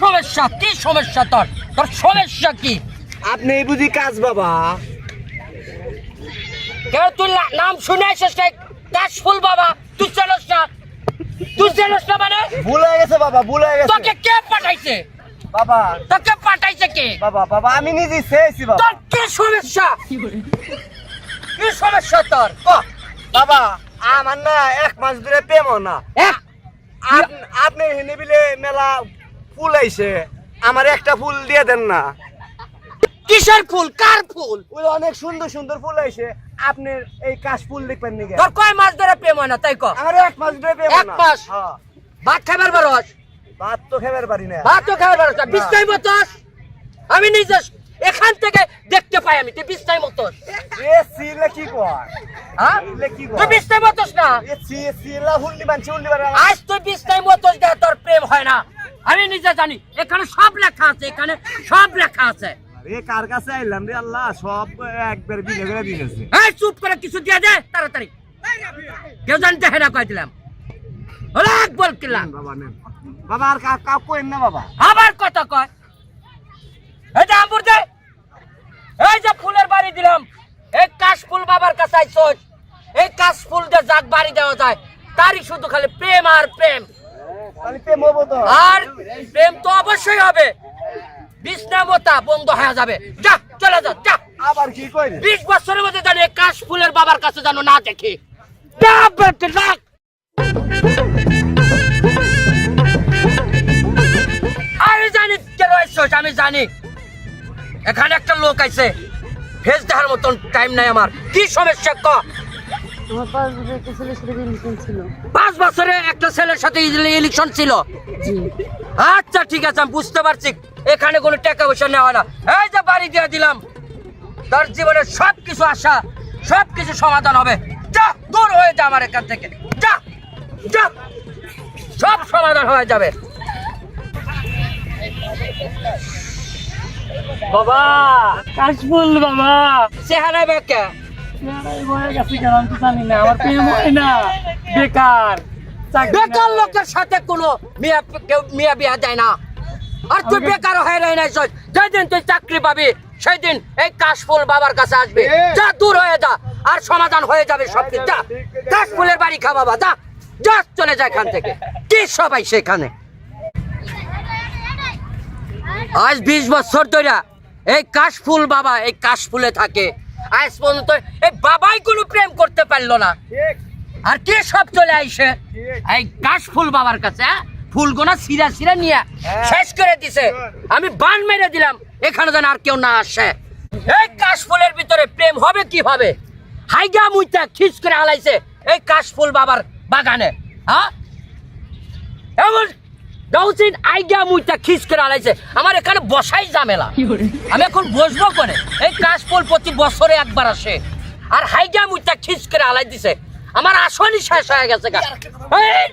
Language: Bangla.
সমস্যা? তোর? তোর সমস্যা কি? আপনি এই বুঝি কাজ বাবা। কেন তুই নাম শুনে কে? কাশফুল বাবা। তুই চেনস না? তুই চেনস না মানে? ভুল হয়ে গেছে বাবা ভুল হয়ে গেছে। তোকে কে পাঠাইছে? বাবা। তোকে পাঠাইছে কে? বাবা বাবা আমি নিজে চেয়েছি বাবা। তোর কি সমস্যা? কি সমস্যা তোর? ক বাবা আমার না এক মাস ধরে প্রেম না। এক আপনি হেনে বিলে মেলা ফুল আইছে আমার একটা ফুল দিয়ে দেন না। কিসের ফুল? কার ফুল? ওই অনেক সুন্দর সুন্দর ফুল আইছে আপনি এই কাশ ফুল দেখবেন নাকি? তোর কয় মাস ধরে প্রেম হয় না তাই ক আমার এক মাস ধরে প্রেম এক মাস? হ্যাঁ। ভাত খাবার বরস? ভাত তো খেবার পারি না। ভাত তো খাবার বরস। মতস আমি নিজে এখান থেকে দেখতে পাই আমি তুই বিস্তাই মতস এ সিলে কি কর? হ্যাঁ? কি কর? তুই মতস না? এ সি সিলা হুন্ডি মানছি মারা আজ তুই মতস দেখ তোর প্রেম হয় না। আমি নিজে জানি এখানে সব লেখা আছে এখানে সব লেখা আছে। কার কাছে আইলাম রে আল্লাহ? সব একবার বিলে করে দিয়ে গেছে এই চুপ করে কিছু দিয়ে দে তাড়াতাড়ি। কেউ জানতে হেনা কয়ে দিলাম। অনেক বল কিলাম বাবা বাবা আর কা কাউ কইন না বাবা। আবার কথা কয় এই যে আম্বুর দে এই যে ফুলের বাড়ি দিলাম এই কাশ ফুল বাবার কাছে এই দিয়ে যাক বাড়ি দেওয়া যায়। তারই শুধু খালি প্রেম আর প্রেম। আর প্রেম তো অবশ্যই হবে। বিষ্ণামতা বন্ধ হয়ে যাবে। যা চলে যা যা। আবার কি কই বিশ বছরের মধ্যে জানি কাশ ফুলের বাবার কাছে যেন না দেখি। আমি জানি আমি জানি। এখানে একটা লোক আইছে। ফেস দেখার মতন টাইম নাই আমার। কি সমস্যা ক? আমার পাঁচ বছর একটা ছেলের সাথে রিলেশন ছিল। পাঁচ বছরে একটা ছেলের সাথে ইলেকশন ছিল? আচ্ছা ঠিক আছে আমি বুঝতে পারছি। এখানে কোনো টাকা পয়সা নেওয়া না। এই যে বাড়ি দিয়ে দিলাম। তার জীবনে সব কিছু আশা সব কিছু সমাধান হবে। যা দূর হয়ে যা আমার এখান থেকে। যা যা। সব সমাধান হয়ে যাবে। বাবা! কাশফুল বাবা! চেহারায় হয় বেকার চাকরি বেকার লোকের সাথে কোনো মিয়া কেউ মিয়া বিয়া দেয় না। আর তুই বেকার হয়ে রয়ে নাই যেদিন তুই চাকরি পাবি সেই দিন এই কাশফুল বাবার কাছে আসবে। যা দূর হয়ে যা আর সমাধান হয়ে যাবে সব কিছু যা কাশফুলের বাড়ি খা বাবা যা যা চলে যায় এখান থেকে। কি সবাই সেখানে আজ বিশ বছর ধরে এই কাশফুল বাবা এই কাশফুলে থাকে। আজ পর্যন্ত এই বাবাই কোনো প্রেম করতে পারল না। আর কে সব চলে আইসে। এই কাশ ফুল বাবার কাছে হ্যাঁ? ফুলগুনা সিরা সিরা নিয়ে হ্যাঁ। শেষ করে দিছে। আমি বান মেরে দিলাম এখানে যেন আর কেউ না আসে। এই কাশ ফুলের ভিতরে প্রেম হবে কীভাবে হাইগা মুইটা খিচ করে হালাইছে এই কাশ ফুল বাবার বাগানে হ্যাঁ? এমন দৌসিন আইগা মুইটা খিস করে আলাইছে। আমার এখানে বসাই ঝামেলা। আমি এখন বসবো করে এই কাশফল প্রতি বছরে একবার আসে। আর হাইগা মুইটা খিচ করে আলাই দিছে। আমার আসনই শেষ হয়ে গেছে গা। এই,